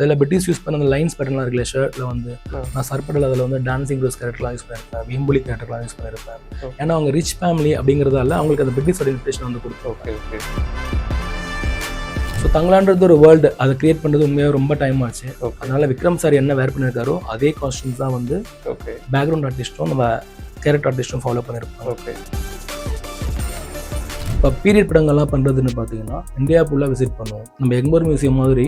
அதில் British use பண்ண அந்த லைன்ஸ் பேட்டர்லாம் இருக்குல்ல ஷர்ட்டில் வந்து. நான் சர்படல் அதில் வந்து டான்சிங் ரோஸ் கேரக்டர்லாம் யூஸ் பண்ணியிருப்பேன் வேம்புலி கேரக்டர்லாம் யூஸ் பண்ணியிருப்பேன். ஏன்னா அவங்க ரிச் ஃபேமிலி அப்படிங்கிறதால அவங்களுக்கு அந்த பிரிட்டிஷோட இன்ஸ்பிரேஷன் வந்து ஓகே ஸோ தங்களான்றது ஒரு வேர்ல்டு அதை கிரியேட் பண்ணுறது உண்மையாக ரொம்ப டைம் ஆச்சு. அதனால விக்ரம் சார் என்ன வேர் பண்ணியிருக்காரோ அதே காஸ்டியூம்ஸ் தான் வந்து ஓகே. பேக்ரவுண்ட் ஆர்டிஸ்ட்டும் நம்ம கேரக்டர் ஆர்டிஸ்ட்டும் ஃபாலோ பண்ணியிருப்பாங்க. ஓகே. இப்போ பீரியட் படங்கள்லாம் பண்ணுறதுன்னு பார்த்தீங்கன்னா இந்தியா ஃபுல்லாக விசிட் பண்ணுவோம். நம்ம எக்மோர் மியூசியம் மாதிரி.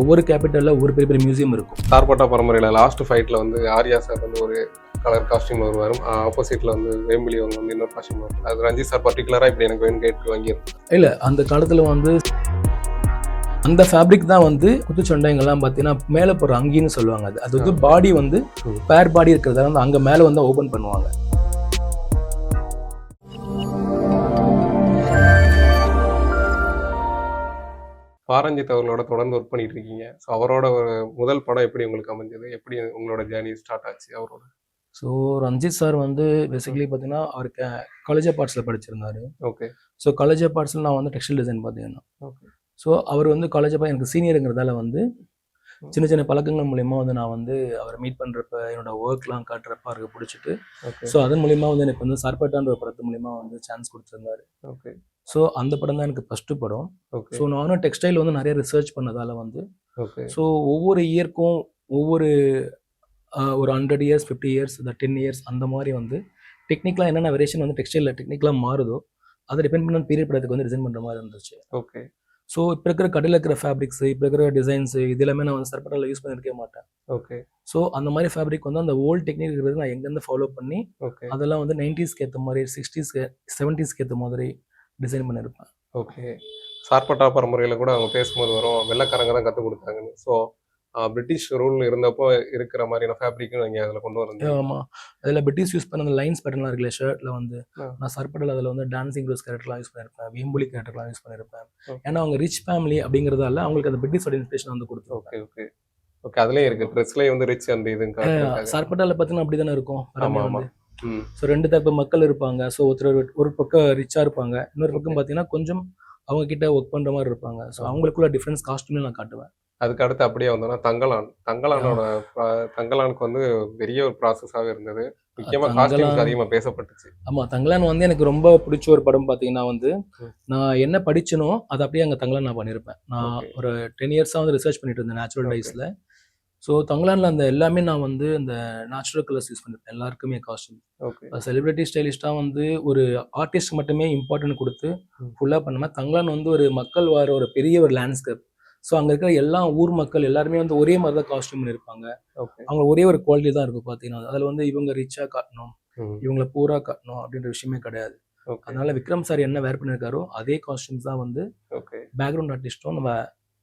ஒவ்வொரு கேபிட்டலில் ஒவ்வொரு பெரிய பெரிய மியூசியம் இருக்கும். சார்பட்டா பரம்பரையில் லாஸ்ட் ஃபைட்டில் வந்து ஆர்யா சார் வந்து ஒரு கலர் காஸ்டியூம் வருவார். ஆப்போசிட்டில் வந்து வேம்பிலி அவங்க வந்து இன்னொரு காஸ்டியூம் வரும் அது ரஞ்சித் சார் பர்டிகுலராக இப்படி எனக்கு வேணும் கேட்டு வாங்கியிருந்தேன் இல்லை அந்த காலத்தில் வந்து அந்த ஃபேப்ரிக் தான் வந்து குத்துச்சண்டைங்கள்லாம் பார்த்தீங்கன்னா மேலே போகிற அங்கின்னு சொல்லுவாங்க. அது அது வந்து பாடி வந்து. பேர் பாடி இருக்கிறதால வந்து அங்கே மேலே வந்து ஓப்பன் பண்ணுவாங்க. பாரஞ்சித் அவர்களோட தொடர்ந்து ஒர்க் பண்ணிட்டு இருக்கீங்க ஸோ அவரோட ஒரு முதல் படம் எப்படி உங்களுக்கு அமைஞ்சது? எப்படி உங்களோட ஜேர்னி ஸ்டார்ட் ஆச்சு அவரோட? ஸோ ரஞ்சித் சார் வந்து பேசிக்கலி பார்த்தீங்கன்னா அவர் காலேஜ் ஆஃப் ஆர்ட்ஸில் படிச்சிருந்தாரு. ஓகே. ஸோ காலேஜ் ஆஃப் ஆர்ட்ஸில் நான் வந்து டெக்ஸ்டைல் டிசைன் பார்த்தீங்கன்னா ஓகே. ஸோ அவர் வந்து காலேஜ் ஆஃப் எனக்கு சீனியருங்கிறதால வந்து சின்ன சின்ன பழக்கங்கள் மூலிமா வந்து நான் வந்து அவரை மீட் பண்ணுறப்ப என்னோட ஒர்க்லாம் காட்டுறப்ப அவருக்கு பிடிச்சிட்டு. ஸோ அதன் மூலிமா வந்து எனக்கு வந்து சார்பட்டான்ற ஒரு படத்து மூலிமா வந்து சான்ஸ் கொடுத்துருந்தாரு. ஓகே. ஸோ அந்த படம் தான் எனக்கு ஃபஸ்ட்டு படம். ஓகே ஸோ நானும் டெக்ஸ்டைல் வந்து நிறைய ரிசர்ச் பண்ணதால வந்து ஓகே ஸோ ஒவ்வொரு இயர்க்கும் ஒவ்வொரு ஒரு ஹண்ட்ரட் இயர்ஸ் ஃபிஃப்டி இயர்ஸ் இந்த டென் இயர்ஸ் அந்த மாதிரி வந்து டெக்னிக்கலாக என்னென்ன வெரியேஷன் வந்து டெக்ஸ்டைலில் டெக்னிக்கலாக மாறுதோ அதை டிபெண்ட் பண்ண பீரியட் படத்துக்கு வந்து டிசைன் பண்ணுற மாதிரி இருந்துச்சு. ஓகே ஸோ இப்போ இருக்கிற கடையில் இருக்கிற ஃபேப்ரிக்ஸ் இப்போ இருக்கிற டிசைன்ஸ் இது எல்லாமே நான் வந்து சர்பட்டாவில் யூஸ் பண்ணியிருக்கே மாட்டேன். ஓகே ஸோ அந்த மாதிரி ஃபேப்ரிக் வந்து அந்த ஓல்ட் டெக்னிக் இருக்கிறது நான் எங்கேருந்து ஃபாலோ பண்ணி ஓகே அதெல்லாம் வந்து நைன்டிஸ்க்கு ஏற்ற மாதிரி சிக்ஸ்டீஸ்க்கு செவன்ட்டீஸ்க்கு ஏற்ற மாதிரி டிசைன் பண்ணியிருப்பேன் ஓகே சார்பட்டா பரம்பரையில் கூட அவங்க பேசும்போது வரும் வெள்ளைக்காரங்க தான் கற்றுக் கொடுத்தாங்கன்னு. ஸோ பிரிட்டிஷ் ரூல் இருந்தப்போ இருக்கிற மாதிரியான ஃபேப்ரிக்கும் நீங்கள் அதில் கொண்டு வரீங்க ஆமாம் அதில் பிரிட்டிஷ் யூஸ் பண்ண அந்த லைன்ஸ் பேட்டர்லாம் இருக்குல்ல ஷர்ட்டில் வந்து. நான் சர்படல் அதில் வந்து டான்சிங் ரோஸ் கேரக்டர்லாம் யூஸ் பண்ணியிருப்பேன் வேம்புலி கேரக்டர்லாம் யூஸ் பண்ணியிருப்பேன். ஏன்னா அவங்க ரிச் ஃபேமிலி அப்படிங்கிறதால அவங்களுக்கு அந்த பிரிட்டிஷோட இன்ஸ்பிரேஷன் வந்து கொடுத்தோம் ஓகே ஓகே ஓகே அதுலேயும் இருக்கு. ட்ரெஸ்லேயும் வந்து ரிச் அந்த காட்டுறாங்க சர்பட்டாவில் பார்த்தீங்கன்னா அப்படி தானே இருக்கும். ஆமா, எல்லாமே ஆமா. வந்து. ம் ஸோ ரெண்டு தரப்பு மக்கள் இருப்பாங்க. ஸோ ஒருத்தர் ஒரு- பக்கம் ரிச்சாக இருப்பாங்க. இன்னொரு பக்கம் பார்த்தீங்கன்னா கொஞ்சம் அவங்க கிட்ட ஒர்க் பண்ணுற மாதிரி இருப்பாங்க. ஸோ அவங்களுக்குள்ள டிஃப்ரென்ஸ் காஸ்ட்யூமே நான் காட்டுவேன். அதுக்கு அடுத்து அப்படியே வந்தோம்னா தங்கலான் தங்கலானோட தங்கலானுக்கு வந்து பெரிய ஒரு ப்ராசஸாகவே இருந்தது. முக்கியமாக. காஸ்டியூம்ஸ் அதிகமாக பேசப்பட்டுச்சு. ஆமாம் தங்கலான் வந்து எனக்கு ரொம்ப பிடிச்ச ஒரு படம் பார்த்தீங்கன்னா வந்து. நான் என்ன படிச்சனோ அதை அப்படியே அங்கே தங்கலான் நான் பண்ணியிருப்பேன் நான். ஒரு டென் இயர்ஸாக வந்து ரிசர்ச் பண்ணிட்டு இருந்தேன் நேச்சுரல். டைஸில் ஸோ தங்கலானில் அந்த எல்லாமே நான் வந்து இந்த நேச்சுரல் கலர்ஸ் யூஸ் பண்ணியிருப்பேன் எல்லாருக்குமே காஸ்டியூம் செலிபிரிட்டி ஸ்டைலிஸ்டாக வந்து ஒரு ஆர்டிஸ்ட் மட்டுமே இம்பார்ட்டன்ட் கொடுத்து. ஃபுல்லாக பண்ணாமல் தங்கலான் வந்து ஒரு மக்கள் வார ஒரு பெரிய ஒரு லேண்ட்ஸ்கேப் ஸோ அங்கே இருக்கிற எல்லா ஊர் மக்கள் எல்லாருமே வந்து ஒரே மாதிரி தான் காஸ்டியூம் இருப்பாங்க அவங்க ஒரே ஒரு குவாலிட்டி தான் இருக்கும் பார்த்தீங்கன்னா. அதில் வந்து இவங்க ரிச்சாக காட்டணும் இவங்கள பூரா காட்டணும் அப்படின்ற விஷயமே கிடையாது. அதனால விக்ரம் சார் என்ன வேர் பண்ணியிருக்காரோ அதே காஸ்டியூம்ஸ் தான் வந்து பேக்ரவுண்ட் ஆர்டிஸ்ட்டும் நம்ம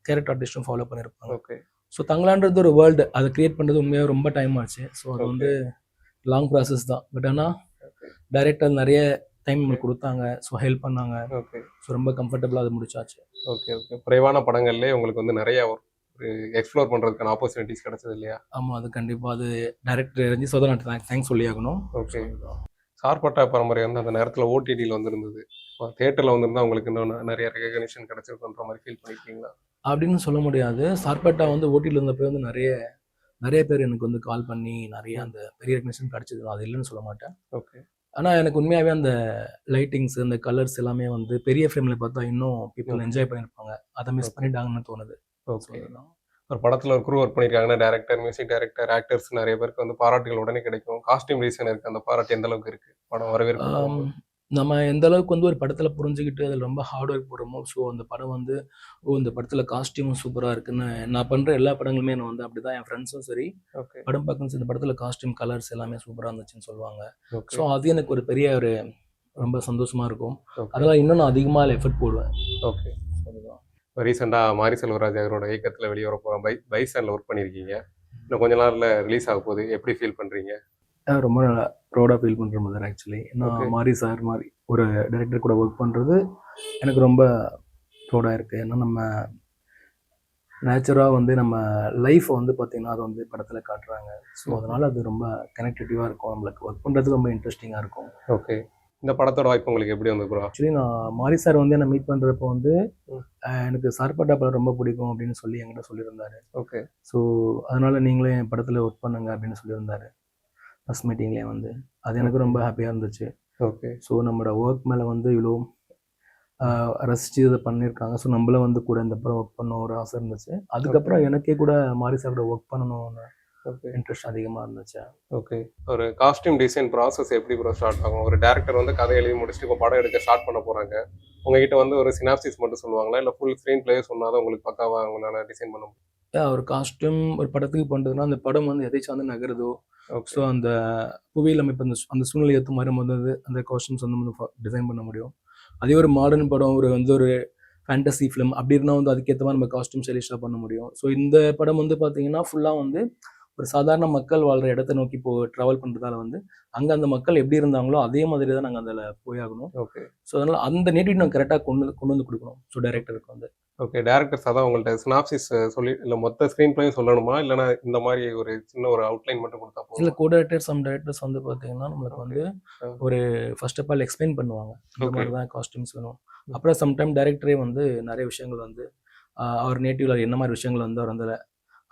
கேரக்டர் ஆர்டிஸ்ட்டும் ஃபாலோ பண்ணியிருப்பாங்க ஓகே ஸோ தங்கலான்றது ஒரு வேர்ல்டு அதை கிரியேட் பண்ணுறது உண்மையாக ரொம்ப டைம் ஆச்சு. ஸோ அது. வந்து லாங் ப்ராசஸ் தான். பட் ஆனால். டைரக்டர் நிறைய டைம் நம்மளுக்கு கொடுத்தாங்க. ஸோ ஹெல்ப் பண்ணாங்க. ஓகே ஸோ ரொம்ப கம்ஃபர்டபுளாக அது முடிச்சாச்சு. ஓகே ஓகே குறைவான படங்கள்லேயே உங்களுக்கு வந்து நிறைய ஒரு எக்ஸ்ப்ளோர் பண்ணுறதுக்கான ஆப்பர்ச்சுனிட்டிஸ் கிடைச்சது இல்லையா? ஆமாம் அது கண்டிப்பாக அது டைரக்டர் ரஞ்சித் சோதா நான் தேங்க்ஸ் சொல்லி ஆகணும் ஓகே சார்பட்டா பரம்பரை வந்து அந்த நேரத்தில் ஓடிடியில் வந்திருந்தது. தேட்டரில் வந்திருந்தா உங்களுக்கு இன்னும் நிறைய ரெகக்னிஷன் கிடைச்சிருக்குன்ற மாதிரி ஃபீல் பண்ணிருக்கீங்களா? அப்படின்னு சொல்ல முடியாது. சார்பேட்டா வந்து ஓட்டியில் இருந்தப்போ வந்து நிறைய நிறைய பேர் எனக்கு வந்து கால் பண்ணி நிறைய அந்த பெரிய ரெகனேஷன் கிடச்சிது. அது இல்லைன்னு சொல்ல மாட்டேன். ஓகே ஆனால் எனக்கு உண்மையாகவே அந்த லைட்டிங்ஸ் அந்த கலர்ஸ் எல்லாமே வந்து பெரிய ஃப்ரேமில் பார்த்தா இன்னும் பீப்புள். என்ஜாய் பண்ணியிருப்பாங்க அதை மிஸ். பண்ணிட்டாங்கன்னு தோணுது. ஓகே. ஒரு படத்தில் ஒரு குரூ ஒர்க் பண்ணியிருக்காங்கன்னா டேரக்டர் மியூசிக் டைரக்டர் ஆக்டர்ஸ் நிறைய பேருக்கு வந்து பாராட்டுகள் உடனே கிடைக்கும். காஸ்டியூம் ரீசன் இருக்கு அந்த பாராட்டு எந்த அளவுக்கு இருக்கு? படம் வரவேற்பு நம்ம எந்த அளவுக்கு வந்து ஒரு படத்தில் புரிஞ்சுக்கிட்டு அதில் ரொம்ப ஹார்ட் ஒர்க் போடுறோமோ ஸோ அந்த படம் வந்து ஓ இந்த படத்தில் காஸ்டியூமும் சூப்பராக இருக்குன்னு நான் பண்ணுற எல்லா படங்களுமே நான் வந்து அப்படி தான் என் ஃப்ரெண்ட்ஸும் சரி ஓகே படம் பார்க்கணும் இந்த படத்தில் காஸ்டியூம் கலர்ஸ் எல்லாமே சூப்பராக இருந்துச்சுன்னு சொல்லுவாங்க. ஸோ அது எனக்கு ஒரு பெரிய ஒரு ரொம்ப சந்தோஷமாக இருக்கும். அதெல்லாம் இன்னும் நான் அதிகமாக எஃபர்ட் போடுவேன். ஓகே அதுதான். ரீசெண்டாக மாரி செல்வராஜ் அவரோட இயக்கத்தில் வெளியே வர போகிற பை பைசனில் ஒர்க் பண்ணியிருக்கீங்க இன்னும் கொஞ்ச நாளில் ரிலீஸ் ஆக போகுது. எப்படி ஃபீல் பண்ணுறீங்க ரொம்ப ப்ரௌடாக ஃபீல் பண்ணுற மாதிரி ஆக்சுவலி. நான் மாரி சார் மாதிரி ஒரு டைரக்டர் கூட ஒர்க் பண்ணுறது எனக்கு ரொம்ப ப்ரௌடாக இருக்குது ஏன்னா நம்ம நேச்சுராக வந்து நம்ம லைஃப்பை வந்து பார்த்திங்கன்னா அதை வந்து படத்தில் காட்டுறாங்க. ஸோ அதனால் அது ரொம்ப கனெக்டிவாக இருக்கும். நம்மளுக்கு ஒர்க் பண்ணுறது ரொம்ப இன்ட்ரெஸ்டிங்காக இருக்கும். ஓகே இந்த படத்தோட வாய்ப்பு உங்களுக்கு எப்படி வந்து ப்ரோ ஆக்சுவலி நான் மாரி சார் வந்து என்ன மீட் பண்ணுறப்போ வந்து எனக்கு சார்பட்டா படம் ரொம்ப பிடிக்கும் அப்படின்னு சொல்லி என்கிட்ட சொல்லியிருந்தாரு. ஓகே ஸோ அதனால நீங்களே என் படத்தில் ஒர்க் பண்ணுங்க அப்படின்னு சொல்லியிருந்தாரு. ஃபஸ்ட் மீட்டிங்லேயே வந்து. அது எனக்கு ரொம்ப ஹாப்பியாக இருந்துச்சு. ஓகே ஸோ நம்மளோட ஒர்க் மேலே வந்து இவ்வளோ ரசிச்சு இதை பண்ணியிருக்காங்க ஸோ நம்மள வந்து கூட இந்த படம் ஒர்க் பண்ண ஒரு ஆசை இருந்துச்சு. அதுக்கப்புறம் எனக்கே கூட மாரி சார் கூட ஒர்க் பண்ணணும்னு இன்ட்ரெஸ்ட் அதிகமாக இருந்துச்சு. ஓகே ஒரு காஸ்டியூம் டிசைன் ப்ராசஸ் எப்படி ப்ரோ ஸ்டார்ட் ஆகும்? ஒரு டேரக்டர் வந்து கதை எழுதி முடிச்சுட்டு இப்போ படம் எடுக்க ஸ்டார்ட் பண்ண போறாங்க. உங்ககிட்ட வந்து ஒரு சினாப்சிஸ் மட்டும் சொல்லுவாங்களா? இல்லை ஃபுல் ஸ்க்ரீன் பிளே சொன்னாதான் உங்களுக்கு பக்காவா அவங்களால டிசைன் பண்ண முடியும்? ஒரு காஸ்டியூம் ஒரு படத்துக்கு பண்ணுறதுனா அந்த படம் வந்து எதாச்சும் வந்து நகருதோ ஸோ அந்த புவியியல் அமைப்பு அந்த அந்த சூழ்நிலை ஏற்ற மாதிரி நம்ம வந்து அந்த காஸ்டியூம்ஸ் வந்து டிசைன் பண்ண முடியும். அதே ஒரு மாடர்ன் படம் ஒரு வந்து ஒரு ஃபேண்டசி ஃபிலிம் அப்படி இருந்தால் வந்து அதுக்கேற்ற மாதிரி நம்ம காஸ்டியூம் ஸ்டைலிஷாக பண்ண முடியும். ஸோ இந்த படம் வந்து பார்த்தீங்கன்னா ஃபுல்லாக வந்து ஒரு சாதாரண மக்கள் வாழ்கிற இடத்த நோக்கி போ ட்ராவல் பண்ணுறதால வந்து அங்கே அந்த மக்கள் எப்படி இருந்தாங்களோ அதே மாதிரி தான் நாங்கள் அதில் போயாகணும். ஓகே ஸோ அதனால் அந்த நேட்டிவ் நாங்கள் கரெக்டாக கொண்டு கொண்டு வந்து கொடுக்கணும். ஸோ டைரக்டருக்கு வந்து. ஓகே டேரக்டர்ஸ் அதான் உங்கள்ட்ட சினாப்சிஸ் சொல்லி இல்லை மொத்த ஸ்க்ரீன் பிளேயும் சொல்லணுமா? இல்லைனா இந்த மாதிரி ஒரு சின்ன ஒரு அவுட்லைன் மட்டும் கொடுத்தா போதும்? கோ டைரக்டர்ஸ் சம் டைரக்டர்ஸ் வந்து பார்த்தீங்கன்னா நம்மளுக்கு வந்து. ஒரு ஃபர்ஸ்ட் ஆஃப் ஆல் எக்ஸ்பிளைன் பண்ணுவாங்க. இந்த. மாதிரி தான் காஸ்டியூம்ஸ் வேணும். அப்புறம் சம்டைம் டைரக்டரே வந்து நிறைய விஷயங்கள் வந்து அவர் நேட்டிவ்ல என்ன மாதிரி விஷயங்கள் வந்து அவர் வந்து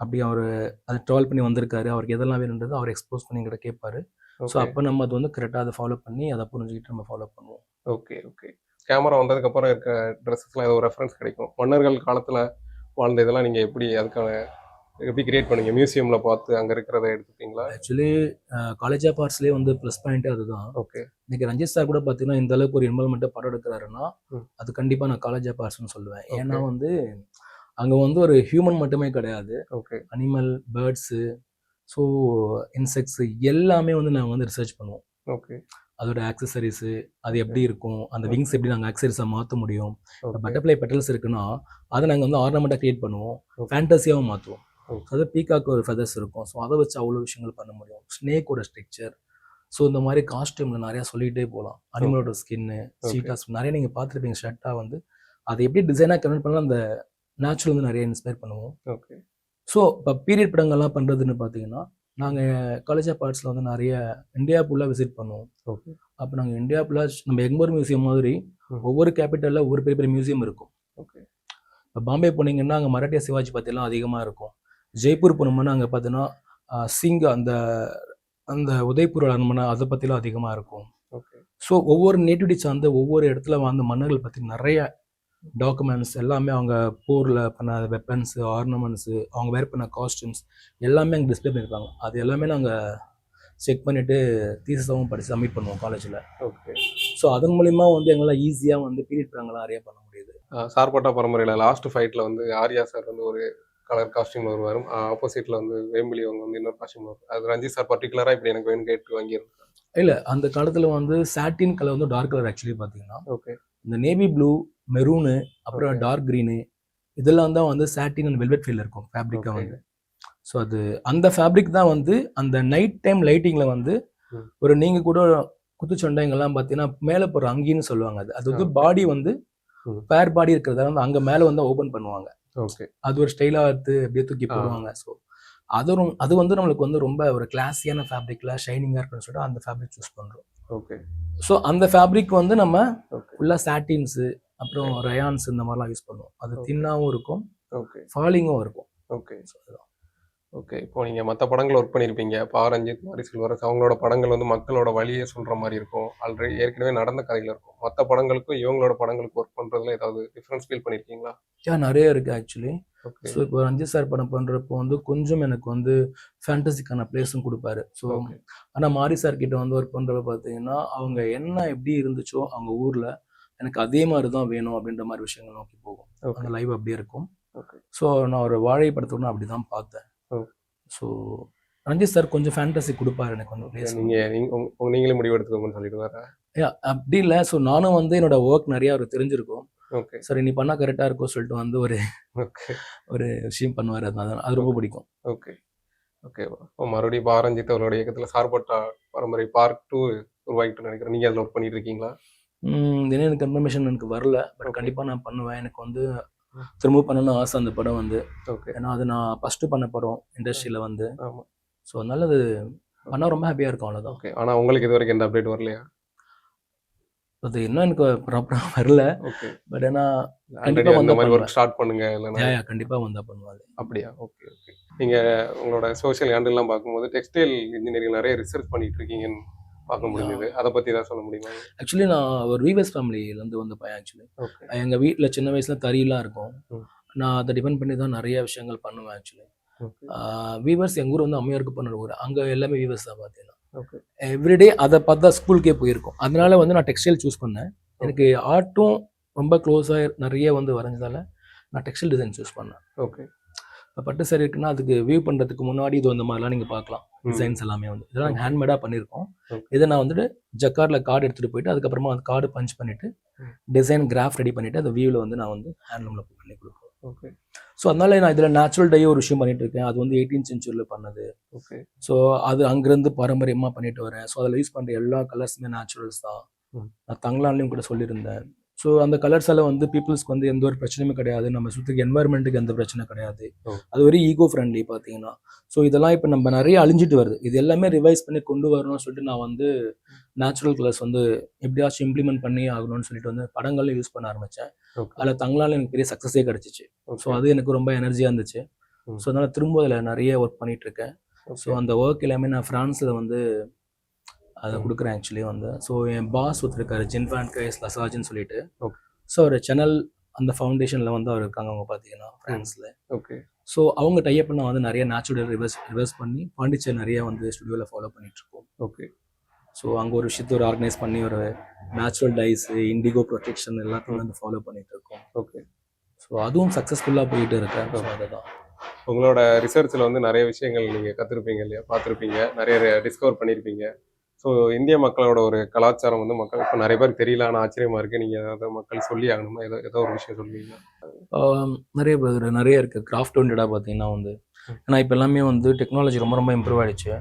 அப்படி அவர் அதை ட்ராவல் பண்ணி வந்திருக்காரு. அவருக்கு எதெல்லாம் வேணுன்றது அவர் எக்ஸ்போஸ் பண்ணி எங்கிட்ட கேட்பாரு. ஸோ அப்போ நம்ம அது வந்து கரெக்டாக அதை ஃபாலோ பண்ணி அதை புரிஞ்சுக்கிட்டு நம்ம ஃபாலோ பண்ணுவோம். ஓகே ஓகே கேமரா வந்ததுக்கு அப்புறம் இருக்க ட்ரெஸ்ஸஸ்லாம் ஏதோ ரெஃபரன்ஸ் கிடைக்கும். மன்னர்கள் காலத்துல வாழ்ந்த இதெல்லாம் நீங்க எப்படி அதுக்கான எப்படி கிரியேட் பண்ணீங்க? மியூசியம்ல பார்த்து அங்க இருக்கிறத எடுத்துப்பீங்களா ஆக்சுவலி காலேஜ் ஆஃப் ஆர்ட்ஸ்லேயே வந்து ப்ளஸ் பாயிண்ட்டே அதுதான். ஓகே இன்னைக்கு ரஞ்சித் சார் கூட பார்த்தீங்கன்னா இந்த அளவுக்கு ஒரு இன்வால்மெண்ட்டை படம் எடுக்கிறாருன்னா. அது கண்டிப்பாக நான் காலேஜ் ஆஃப் ஆர்ட்ஸ்னு சொல்லுவேன். ஏன்னா வந்து அங்கே வந்து ஒரு ஹியூமன் மட்டுமே கிடையாது. Okay animal birds so insects எல்லாமே வந்து நாங்கள் வந்து ரிசர்ச் பண்ணுவோம். ஓகே அதோட ஆக்சசரிஸு அது எப்படி இருக்கும் அந்த விங்ஸ் எப்படி நாங்கள் ஆக்சசரிஸாக மாற்ற முடியும் பட்டர்ஃப்ளை பெட்டல்ஸ் இருக்குன்னா அதை நாங்கள் வந்து ஆர்னமெண்ட்டாக க்ரியேட் பண்ணுவோம். ஃபேண்டஸியாகவும் மாற்றுவோம் Okay. அது பீகாக்கு ஒரு ஃபெதர்ஸ் இருக்கும் ஸோ அதை வச்சு அவ்வளோ விஷயங்கள் பண்ண முடியும். ஸ்னேக்கோட ஸ்ட்ரக்சர் ஸோ இந்த மாதிரி காஸ்டியூமில் நிறையா சொல்லிகிட்டே போகலாம். அனிமலோட ஸ்கின்னு சீட்டாஸ் நிறைய நீங்கள் பார்த்துருப்பீங்க ஷர்ட்டாக வந்து அதை எப்படி டிசைனாக கன்வெர்ட் பண்ணலாம் அந்த நேச்சுரல் வந்து நிறைய இன்ஸ்பயர் பண்ணுவோம். ஓகே ஸோ இப்போ பீரியட் படங்கள்லாம் பண்ணுறதுன்னு பார்த்தீங்கன்னா நாங்கள் காலேஜ் ஆஃப் ஆர்ட்ஸில் வந்து நிறைய இந்தியா ஃபுல்லாக விசிட் பண்ணுவோம். ஓகே அப்போ நாங்கள் இந்தியா ஃபுல்லாக நம்ம எக்மோர் மியூசியம் மாதிரி. ஒவ்வொரு கேபிட்டலில் ஒவ்வொரு பெரிய பெரிய மியூசியம் இருக்கும். ஓகே இப்போ பாம்பே போனீங்கன்னா அங்கே மராட்டிய சிவாஜி பற்றிலாம் அதிகமாக இருக்கும். ஜெய்ப்பூர் போனோம்னா அங்கே பார்த்தீங்கன்னா சிங் அந்த அந்த உதய்பூர் அரண்மனை அதை பற்றிலாம் அதிகமாக இருக்கும். ஓகே ஸோ ஒவ்வொரு நேட்டிவிட்டி சார்ந்த ஒவ்வொரு இடத்துல வாழ்ந்த மன்னர்கள் பற்றி நிறைய டாக்குமெண்ட்ஸ் எல்லாமே அவங்க போரில் பண்ண வெப்பன்ஸு ஆர்னமெண்ட்ஸு அவங்க வேர் பண்ண காஸ்டியூம்ஸ் எல்லாமே அங்கே டிஸ்ப்ளே பண்ணியிருப்பாங்க அது எல்லாமே நாங்கள் செக் பண்ணிவிட்டு தீசஸாகவும் படித்து சப்மிட் பண்ணுவோம் காலேஜில் ஓகே ஸோ அதன் மூலிமா வந்து எங்களால் ஈஸியாக வந்து பீரியட் படங்கள்லாம் நிறைய பண்ண முடியுது. சார்பட்டா பரம்பரையில் லாஸ்ட் ஃபைட்டில் வந்து ஆர்யா சார் வந்து ஒரு கலர் காஸ்டியூம் வருவார். ஆப்போசிட்டில் வந்து வேம்பிலி அவங்க வந்து இன்னொரு காஸ்டியூம் வரும் அது ரஞ்சித் சார் பர்டிகுலராக இப்படி எனக்கு வேணும் கேட்டு வாங்கியிருந்தாங்க இல்லை அந்த காலத்தில் வந்து சாட்டின் கலர் வந்து டார்க் கலர் ஆக்சுவலி பார்த்தீங்கன்னா ஓகே இந்த நேவி ப்ளூ மெரூனு அப்புறம். டார்க் க்ரீனு இதெல்லாம் தான் வந்து சாட்டின் அண்ட் வெல்வெட் ஃபீல் இருக்கும் ஃபேப்ரிக்காக. வந்து ஸோ அது அந்த ஃபேப்ரிக் தான் வந்து அந்த நைட் டைம் லைட்டிங்கில் வந்து ம். ஒரு நீங்கள் கூட குத்துச்சண்டைங்கெல்லாம் பார்த்தீங்கன்னா மேலே போகிற அங்கின்னு சொல்லுவாங்க அது அது வந்து. பாடி வந்து. பேர் பாடி இருக்கிறதால வந்து அங்கே மேலே வந்து ஓப்பன் பண்ணுவாங்க ஓகே அது ஒரு ஸ்டைலாக எடுத்து அப்படியே தூக்கி ஆ. போடுவாங்க ஸோ அது அது வந்து நம்மளுக்கு வந்து ரொம்ப ஒரு கிளாஸியான ஃபேப்ரிக்கில் ஷைனிங்காக இருக்குன்னு சொல்லிட்டு அந்த ஃபேப்ரிக் சூஸ் பண்ணுறோம் ஓகே ஸோ அந்த ஃபேப்ரிக் வந்து நம்ம ஃபுல்லாக சாட்டின்ஸு அப்புறம் ரயான்ஸ் இந்த மாதிரிலாம் யூஸ் பண்ணுவோம். அது Okay. தின்னாகவும் இருக்கும் ஓகே ஃபாலிங்கும் இருக்கும். ஓகே ஓகே இப்போ நீங்கள் மற்ற படங்கள் ஒர்க் பண்ணியிருப்பீங்க பா ரஞ்சித் மாதிரி செல்வரஸ் அவங்களோட படங்கள் வந்து மக்களோட வழியை சொல்கிற மாதிரி இருக்கும். ஆல்ரெடி ஏற்கனவே நடந்த கதையில் இருக்கும். மற்ற படங்களுக்கும் இவங்களோட படங்களுக்கு ஒர்க் பண்ணுறதுல ஏதாவது டிஃப்ரென்ஸ் ஃபீல் பண்ணியிருக்கீங்களா யா நிறைய இருக்குது ஆக்சுவலி ஸோ இப்போ ரஞ்சித் சார் படம் பண்ணுறப்போ வந்து கொஞ்சம் எனக்கு வந்து ஃபேண்டசிக்கான பிளேஸும் கொடுப்பாரு. ஸோ ஆனால் மாரி சார் கிட்ட வந்து ஒர்க் பண்ணுறப்ப பார்த்தீங்கன்னா அவங்க என்ன எப்படி இருந்துச்சோ அவங்க ஊரில் எனக்கு அதே மாதிரி தான் வேணும் அப்படின்ற மாதிரி விஷயங்கள் நோக்கி போகும். அந்த லைவ் அப்படியே இருக்கும். ஸோ நான் ஒரு வாழை படத்தோட அப்படி தான் பார்த்தேன். ஸோ ரஞ்சித் சார் கொஞ்சம் ஃபேண்டசி கொடுப்பாரு எனக்கு வந்து. நீங்கள் நீங்கள் முடிவு எடுத்துக்கோங்கன்னு சொல்லிடுவாரா? Yeah, அப்படி இல்லை. ஸோ நானும் வந்து என்னோட ஒர்க் நிறையா அவருக்கு தெரிஞ்சிருக்கும். ஓகே சரி நீ பண்ணால் கரெக்டாக இருக்கும் சொல்லிட்டு வந்து ஒரு ஒரு விஷயம் பண்ணுவார். அது அது ரொம்ப பிடிக்கும். ஓகே ஓகே இப்போ மறுபடியும் பாரஞ்சித் அவரோட இயக்கத்தில் சார்பட்டா பரம்பரை பார்ட் டூ உருவாக்கிட்டு நினைக்கிறேன். நீங்கள் அதில் ஒர்க் பண்ணிட்டு இருக்கீங்களா? ம், இன்னும் எனக்கு கன்ஃபர்மேஷன் எனக்கு வரல. பட். கண்டிப்பாக நான் பண்ணுவேன். எனக்கு வந்து. திரும்ப பண்ணணும்னு ஆசை அந்த படம் வந்து. ஓகே ஏன்னா அது நான் ஃபஸ்ட்டு பண்ண படம் இண்டஸ்ட்ரியில் வந்து. ஆமாம் ஸோ அதனால அது பண்ணால் ரொம்ப ஹாப்பியாக இருக்கும் அவ்வளோதான் ஓகே ஆனால் உங்களுக்கு இது வரைக்கும் எந்த அப்டேட் வரலையா? அது இன்னும் எனக்கு ப்ராப்பராக வரல. ஓகே பட் ஏன்னா ஆல்ரெடி கண்டிப்பா அந்த வந்து மாதிரி. ஒர்க் ஸ்டார்ட் பண்ணுங்க இல்லைன்னா யா, யா, கண்டிப்பா வந்தா பண்ணுவாது அப்படியா? ஓகே ஓகே நீங்க உங்களோட சோஷியல் ஹேண்டில்லாம் பார்க்கும்போது டெக்ஸ்டைல் இன்ஜினியரிங் நிறைய ரிசர்ச் பண்ணிட்டு இருக்கீங்கன்னு பார்க்க முடிஞ்சது. அதை பத்தி ஏதாவது சொல்ல முடியுமா? ஆக்சுவலி நான் ஒரு வீவர்ஸ் ஃபேமிலியிலேருந்து வந்த பையன் ஆக்சுவலி எங்கள் வீட்டில் சின்ன வயசுல தறியெல்லாம் இருக்கும். நான் அதை டிபெண்ட் பண்ணி தான் நிறைய விஷயங்கள் பண்ணுவேன் ஆக்சுவலி வீவர்ஸ் எங்கள் ஊர் வந்து அம்மையாருக்கு பண்ண ஊர். அங்கே எல்லாமே வீவர்ஸ் தான் பார்த்தீங்கன்னா. ஓகே எவ்ரிடே அதை பார்த்து ஸ்கூலுக்கே போயிருக்கோம். அதனால வந்து நான் டெக்ஸ்டைல் சூஸ் பண்ணேன். எனக்கு ஆர்ட்டும் ரொம்ப க்ளோஸாக நிறைய வந்து வரைஞ்சதால நான் டெக்ஸ்டைல் டிசைன் சூஸ் பண்ணேன். ஓகே இப்போ பட்டு சரி இருக்குன்னா அதுக்கு வியூ பண்ணுறதுக்கு முன்னாடி இது இந்த மாதிரிலாம் நீங்கள் பார்க்கலாம். டிசைன்ஸ் எல்லாமே வந்து. இதெல்லாம் நாங்கள் ஹேண்ட்மேடாக பண்ணியிருக்கோம். இதை நான் வந்துட்டு ஜக்கார்டில் கார்டு எடுத்துகிட்டு போயிட்டு அதுக்கப்புறமா அந்த கார்டு பஞ்ச் பண்ணிவிட்டு. டிசைன் கிராஃப் ரெடி பண்ணிவிட்டு அந்த வியூவில் வந்து நான் வந்து ஹேண்ட்லூமில் பண்ணி கொடுப்பேன் ஓகே. ஸோ அதனால நான் இதில் நேச்சுரல் டே ஒரு விஷயம் பண்ணிட்டு இருக்கேன். அது வந்து எயிட்டீன் சென்ச்சுரியில் பண்ணது. ஓகே. ஸோ அது அங்கேருந்து பாரம்பரியமாக பண்ணிட்டு வரேன். ஸோ அதில் யூஸ் பண்ணுற எல்லா கலர்ஸுமே நேச்சுரல்ஸ் தான். நான் தங்கலான்லையும் கூட சொல்லியிருந்தேன். ஸோ அந்த கலர்ஸால் வந்து பீப்புள்ஸ்க்கு வந்து எந்த ஒரு பிரச்சனையுமே கிடையாது. நம்ம சுற்றுக்கு என்வாயர்மெண்ட்டுக்கு எந்த பிரச்சனை கிடையாது. அது ஒரு ஈகோ ஃப்ரெண்ட்லி பார்த்தீங்கன்னா. ஸோ இதெல்லாம் இப்போ நம்ம நிறைய அழிஞ்சிட்டு வருது. இது எல்லாமே ரிவைஸ் பண்ணி கொண்டு வரணும்னு சொல்லிட்டு நான் வந்து நேச்சுரல் கலர்ஸ் வந்து எப்படியாச்சும் இம்ப்ளிமெண்ட் பண்ணி ஆகணும்னு சொல்லிட்டு வந்து படங்கள்ல யூஸ் பண்ண ஆரம்பித்தேன் அதில் தங்களால் எனக்கு பெரிய சக்ஸஸே கிடச்சிச்சு. ஸோ அது எனக்கு ரொம்ப எனர்ஜியாக இருந்துச்சு. ஸோ அதனால் திரும்ப அதில் நிறைய ஒர்க் பண்ணிட்டு இருக்கேன். ஸோ அந்த ஒர்க் எல்லாமே நான் ஃப்ரான்ஸில் வந்து அதை. கொடுக்குறேன் ஆக்சுவலி வந்து. ஸோ என் பாஸ் ஒருத்தருக்காரு ஜின் ஃபேன் கைஸ் லசாஜ்னு சொல்லிட்டு. Okay. ஸோ ஒரு சேனல் அந்த ஃபவுண்டேஷனில் வந்து அவர் இருக்காங்க அவங்க பார்த்தீங்கன்னா ஃப்ரான்ஸில் ஓகே. ஸோ அவங்க டைப் பண்ண வந்து நிறைய நேச்சுரல் ரிவர்ஸ் ரிவர்ஸ் பண்ணி பாண்டிச்சேரி நிறைய வந்து ஸ்டுடியோவில் ஃபாலோ பண்ணிட்டு இருக்கோம் ஓகே. ஸோ அங்கே ஒரு விஷயத்தை ஒரு ஆர்கனைஸ் பண்ணி ஒரு நேச்சுரல் டைஸ் இண்டிகோ ப்ரொடெக்ஷன் எல்லாத்தையும் வந்து ஃபாலோ பண்ணிட்டு இருக்கோம் ஓகே. ஸோ அதுவும் சக்ஸஸ்ஃபுல்லாக போயிட்டு இருக்கேன் அதுதான். உங்களோட ரிசர்ச்சில் வந்து நிறைய விஷயங்கள் நீங்கள் கற்றுருப்பீங்க இல்லையா? பார்த்துருப்பீங்க. நிறைய டிஸ்கவர் பண்ணியிருப்பீங்க ஸோ இந்திய மக்களோட ஒரு கலாச்சாரம் வந்து மக்கள் இப்போ நிறைய பேருக்கு தெரியல ஆனால் ஆச்சரியமா இருக்கு. நீங்கள் ஏதாவது மக்கள் சொல்லி ஆகணுமா? ஏதோ ஏதோ ஒரு விஷயம் சொல்லுவீங்க நிறைய brother, நிறைய இருக்கு. கிராஃப்ட் ஓரியன்டாக பார்த்தீங்கன்னா வந்து. ஏன்னா இப்போ எல்லாமே வந்து டெக்னாலஜி ரொம்ப ரொம்ப இம்ப்ரூவ் ஆயிடுச்சு.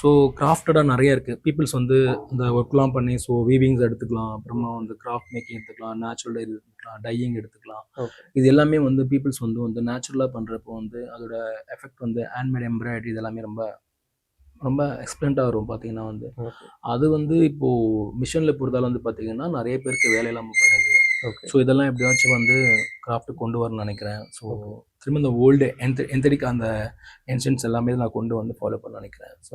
ஸோ கிராஃப்டடாக நிறைய இருக்கு. பீப்புள்ஸ் வந்து இந்த ஒர்க்லாம் பண்ணி ஸோ வீவிங்ஸ் எடுத்துக்கலாம் அப்புறமா வந்து கிராஃப்ட் மேக்கிங் எடுத்துக்கலாம் நேச்சுரல் டை எடுத்துக்கலாம் டையிங் எடுத்துக்கலாம். இது எல்லாமே வந்து பீப்புள்ஸ் வந்து வந்து நேச்சுரலாக பண்ணுறப்போ வந்து அதோட எஃபெக்ட் வந்து ஹேண்ட்மேட் எம்ப்ராய்டரி இது எல்லாமே ரொம்ப ரொம்ப எக்ஸ்பிளண்ட்டாக வரும் பார்த்தீங்கன்னா வந்து. அது வந்து இப்போது மிஷினில் பொறுத்தால வந்து பார்த்தீங்கன்னா நிறைய பேருக்கு வேலை இல்லாமல் போயிடுது. ஸோ இதெல்லாம் எப்படியாச்சும் வந்து கிராஃப்ட் கொண்டு வரணும்னு நினைக்கிறேன். ஸோ திரும்ப இந்த ஓல்டு எந்த எந்தடிக்கு அந்த ஏன்ஷன்ஸ் எல்லாமே நான் கொண்டு வந்து ஃபாலோ பண்ண நினைக்கிறேன். ஸோ.